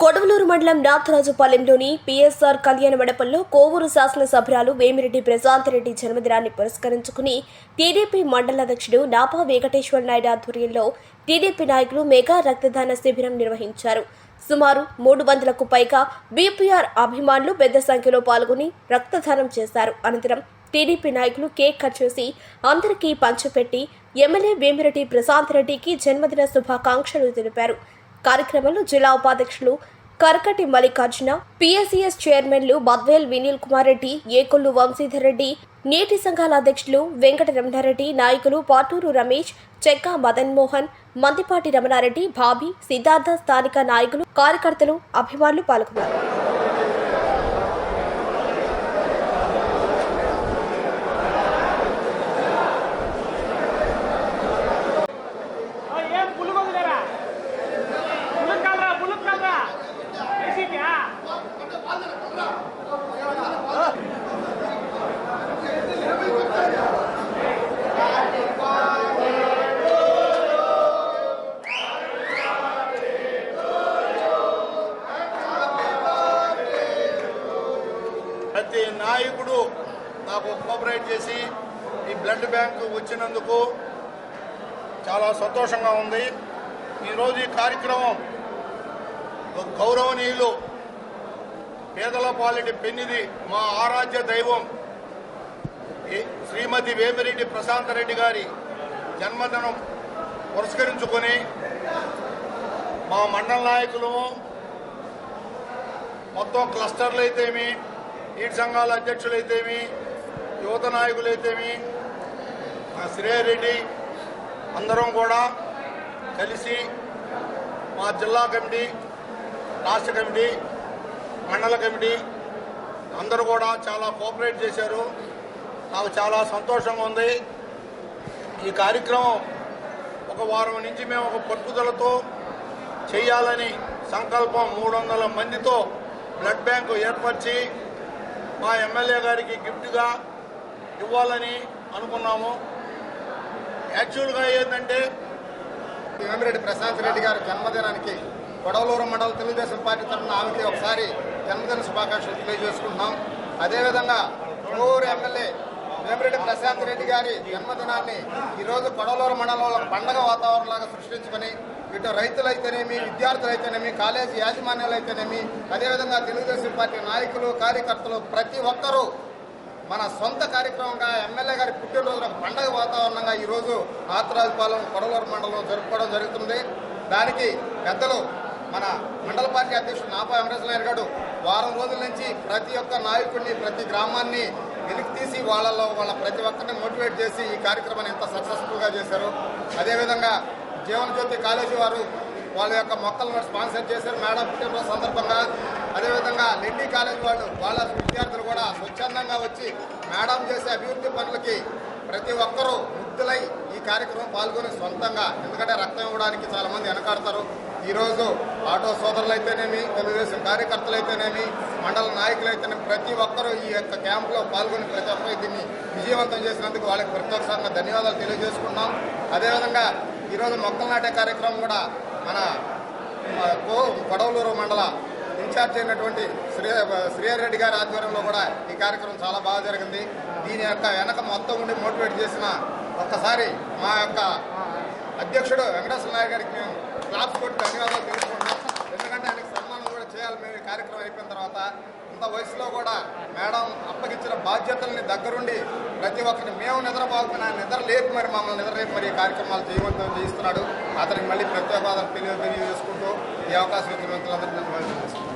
కొడవలూరు మండలం నాథరాజుపాలెంలోని పిఎస్ఆర్ కళ్యాణ మండపంలో కోవూరు శాసనసభ్యురాలు వేమిరెడ్డి ప్రశాంత్ రెడ్డి జన్మదినాన్ని పురస్కరించుకుని టీడీపీ మండల అధ్యక్షుడు నాపా వెంకటేశ్వర నాయుడు ఆధ్వర్యంలో టీడీపీ నాయకులు మెగా రక్తదాన శిబిరం నిర్వహించారు. సుమారు మూడు వందలకు పైగా బీపీఆర్ అభిమానులు పెద్ద సంఖ్యలో పాల్గొని రక్తదానం చేశారు. అనంతరం టీడీపీ నాయకులు కేక్ కట్ చేసి అందరికీ పంచిపెట్టి ఎమ్మెల్యే వేమిరెడ్డి ప్రశాంత్ రెడ్డికి జన్మదిన శుభాకాంక్షలు తెలిపారు. కార్యక్రమంలో జిల్లా ఉపాధ్యక్షులు కరకటి మల్లికార్జున పిఎస్సిఎస్ చైర్మన్లు బద్వేల్ వినీల్ కుమార్ రెడ్డి ఏకొల్లు వంశీధర్ రెడ్డి నీటి సంఘాల అధ్యక్షులు వెంకట రమణారెడ్డి నాయకులు పాటూరు రమేష్ చెక్కా మదన్ మోహన్ మందిపాటి రమణారెడ్డి బాబీ సిద్ధార్థ స్థానిక నాయకులు కార్యకర్తలు అభిమానులు పాల్గొన్నారు. ప్రతి నాయకుడు నాకు కోఆపరేట్ చేసి ఈ బ్లడ్ బ్యాంక్ వచ్చినందుకు చాలా సంతోషంగా ఉంది. ఈరోజు ఈ కార్యక్రమం ఒక గౌరవనీయులు పేదల పాలిటి పెన్నిది మా ఆరాధ్య దైవం ఈ శ్రీమతి వేమిరెడ్డి ప్రశాంతరెడ్డి గారి జన్మదినం పురస్కరించుకొని మా మండల నాయకులు మొత్తం క్లస్టర్లు అయితేమి ఈ సంఘాల అధ్యక్షులైతేమి యువత నాయకులైతేమి శ్రేయరెడ్డి అందరం కూడా కలిసి మా జిల్లా కమిటీ రాష్ట్ర కమిటీ మండల కమిటీ అందరూ కూడా చాలా కోఆపరేట్ చేశారు. నాకు చాలా సంతోషంగా ఉంది. ఈ కార్యక్రమం ఒక వారం నుంచి మేము ఒక పట్టుదలతో చేయాలని సంకల్పం మూడు వందల మందితో బ్లడ్ బ్యాంకు ఏర్పరిచి మా ఎమ్మెల్యే గారికి గిఫ్ట్గా ఇవ్వాలని అనుకున్నాము. యాక్చువల్గా ఏంటంటే వేమిరెడ్డి ప్రశాంత్ రెడ్డి గారి జన్మదినానికి కొడవలూరు మండల తెలుగుదేశం పార్టీ తరఫున ఆమెకి ఒకసారి జన్మదిన శుభాకాంక్షలు తెలియజేసుకుంటున్నాం. అదేవిధంగా ఊరు ఎమ్మెల్యే వేమిరెడ్డి ప్రశాంత్ రెడ్డి గారి జన్మదినాన్ని ఈరోజు కొడవలూరు మండలంలో పండగ వాతావరణంలాగా సృష్టించుకొని ఇటు రైతులైతేనేమి విద్యార్థులైతేనేమి కాలేజీ యాజమాన్యాలైతేనేమి అదేవిధంగా తెలుగుదేశం పార్టీ నాయకులు కార్యకర్తలు ప్రతి ఒక్కరూ మన సొంత కార్యక్రమంగా ఎమ్మెల్యే గారి పుట్టినరోజున పండగ వాతావరణంగా ఈరోజు ఆత్రాజపాలెం కొడలూరు మండలం జరుపుకోవడం జరుగుతుంది. దానికి పెద్దలు మన మండల పార్టీ అధ్యక్షుడు నాపా వెంకటేశ్వర నాయుడు గారు వారం రోజుల నుంచి ప్రతి ఒక్క నాయకుడిని ప్రతి గ్రామాన్ని వెలికి తీసి వాళ్ళలో వాళ్ళ ప్రతి ఒక్కరిని మోటివేట్ చేసి ఈ కార్యక్రమాన్ని ఎంత సక్సెస్ఫుల్గా చేశారు. అదేవిధంగా జీవనజ్యోతి కాలేజీ వారు వాళ్ళ యొక్క మొక్కలను స్పాన్సర్ చేశారు మేడం పుట్టినరోజు సందర్భంగా. అదేవిధంగా లెండి కాలేజ్ వాళ్ళు వాళ్ళ విద్యార్థులు కూడా స్వచ్ఛందంగా వచ్చి మేడం చేసే అభివృద్ధి పనులకి ప్రతి ఒక్కరూ ముగ్ధులై ఈ కార్యక్రమం పాల్గొని సొంతంగా ఎందుకంటే రక్తం ఇవ్వడానికి చాలామంది వెనకాడతారు. ఈరోజు ఆటో సోదరులు అయితేనేమి తెలుగుదేశం కార్యకర్తలు అయితేనేమి మండల నాయకులు అయితేనేమి ప్రతి ఒక్కరూ ఈ యొక్క క్యాంపులో పాల్గొని ప్రతి ఒక్కరు దీన్ని విజయవంతం చేసినందుకు వాళ్ళకి ప్రత్యేకంగా ధన్యవాదాలు తెలియజేసుకున్నాం అదేవిధంగా ఈరోజు మొక్కలు నాటే కార్యక్రమం కూడా మన కొడవలూరు మండల ఇన్ఛార్జ్ అయినటువంటి శ్రీ శ్రీహరెడ్డి గారి ఆధ్వర్యంలో కూడా ఈ కార్యక్రమం చాలా బాగా జరిగింది. దీని యొక్క వెనక మొత్తం ఉండి మోటివేట్ చేసిన ఒక్కసారి మా యొక్క అధ్యక్షుడు వెంకటేశ్వర నాయక్ గారికి మేము క్లాప్స్ కొట్టి ధన్యవాదాలు తెలుసుకుంటున్నాం ఎందుకంటే ఆయనకు సన్మానం కూడా చేయాలి. మేము కార్యక్రమం అయిపోయిన తర్వాత ఇంత వయసులో కూడా మేడం అప్పగించిన బాధ్యతల్ని దగ్గరుండి ప్రతి ఒక్కరిని మేము నిద్రపోకపోయినా ఆయన నిద్ర లేపి మరి మమ్మల్ని నిద్రలేపు మరి ఈ కార్యక్రమాలు చేయవంతం చేయిస్తున్నాడు. అతనికి మళ్ళీ ప్రత్యేకవాదాలు తెలియ తెలియజేసుకుంటూ ఈ అవకాశం ఇచ్చిన మిత్రులందరికీ ధన్యవాదాలు తెలుసుకుంటున్నాను.